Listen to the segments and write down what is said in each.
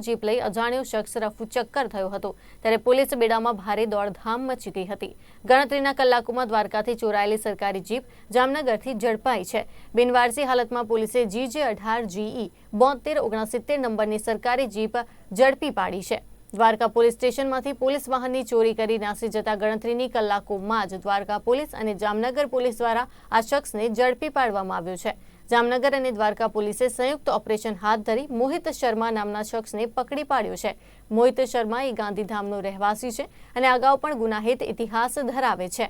Jeep લઈ અજાણ્યો શખ્સ રફુ ચક્કર થયો હતો. ત્યારે પોલીસ બેડામાં ભારે દોડધામ મચી ગઈ હતી. ગણતરીના કલાકોમાં દ્વારકાથી ચોરાયેલી સરકારી જીપ જામનગરથી ઝડપાઈ છે. બિનવારસી હાલતમાં પોલીસે જીજે અઢાર જીઈ બોતેર ઓગણસિત્તેર નંબરની સરકારી જીપ ઝડપી પાડી છે. દ્વારકા પોલીસ સ્ટેશનમાંથી પોલીસ વાહનની ચોરી કરી નાસી જતા ગણતરીની કલાકોમાં જ દ્વારકા પોલીસ અને જામનગર પોલીસ દ્વારા આ શખ્સને ઝડપી પાડવામાં આવ્યો છે. જામનગર અને દ્વારકા પોલીસે સંયુક્ત ઓપરેશન હાથ ધરી મોહિત શર્મા નામના શખ્સને પકડી પાડ્યો છે. મોહિત શર્મા એ ગાંધીધામનો રહેવાસી છે અને અગાઉ પણ ગુનાહિત ઇતિહાસ ધરાવે છે.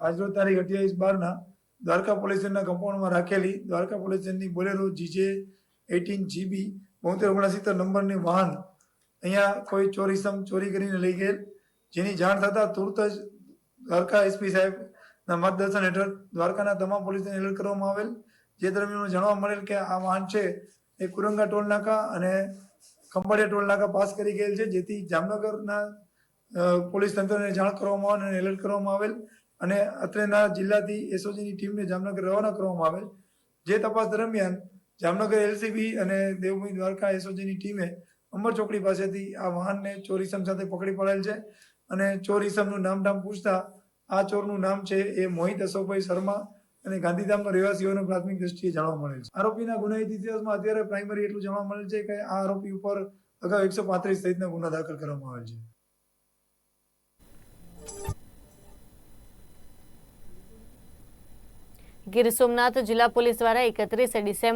આજરોજ તારીખ અઠ્યાવીસ બારના દ્વારકા પોલીસ સ્ટેશનના કમ્પાઉન્ડમાં રાખેલી દ્વારકા પોલીસ સ્ટેશનની બોલેરો જીજે એટીન જીબી બોતેર ઓગણસિત્તેર નંબરની વાહન અહીંયા કોઈ ચોરીસમ ચોરી કરીને લઈ ગયેલ. જેની જાણ થતાં તુરત જ દ્વારકા એસપી સાહેબના માર્ગદર્શન હેઠળ દ્વારકાના તમામ પોલીસને એલર્ટ કરવામાં આવેલ. જે દરમિયાન જાણવા મળેલ કે આ વાહન છે એ કુરંગા ટોલ નાકા અને ખંભાળિયા ટોલ નાકા પાસ કરી ગયેલ છે, જેથી જામનગરના પોલીસ તંત્રને જાણ કરવામાં આવે અને એલર્ટ કરવામાં આવેલ. અને અત્રેના જિલ્લાથી એસઓજીની ટીમને જામનગર રવાના કરવામાં આવેલ. જે તપાસ દરમિયાન જામનગર એલસીબી અને દેવભૂમિ દ્વારકા એસઓજીની ટીમે અંબર ચોકડી પાસેથી આ વાહનને ચોરીસમ સાથે પકડી પડેલ છે અને ચોરીસમનું નામ ધામ પૂછતા આ ચોરનું નામ છે એ મોહિત અશોકભાઈ શર્મા અને ગાંધીધામનો રહેવાસીઓને પ્રાથમિક દ્રષ્ટિએ જાણવા મળેલ છે. આરોપીના ગુનાહિત ઇતિહાસમાં અત્યારે પ્રાઇમરી એટલું જાણવા મળેલ છે કે આ આરોપી ઉપર અગાઉ એકસો પાંત્રીસ સહિતના ગુના દાખલ કરવામાં આવેલ છે. ગીર સોમનાથ જિલ્લા પોલીસ દ્વારા એકત્રીસ ડિસેમ્બર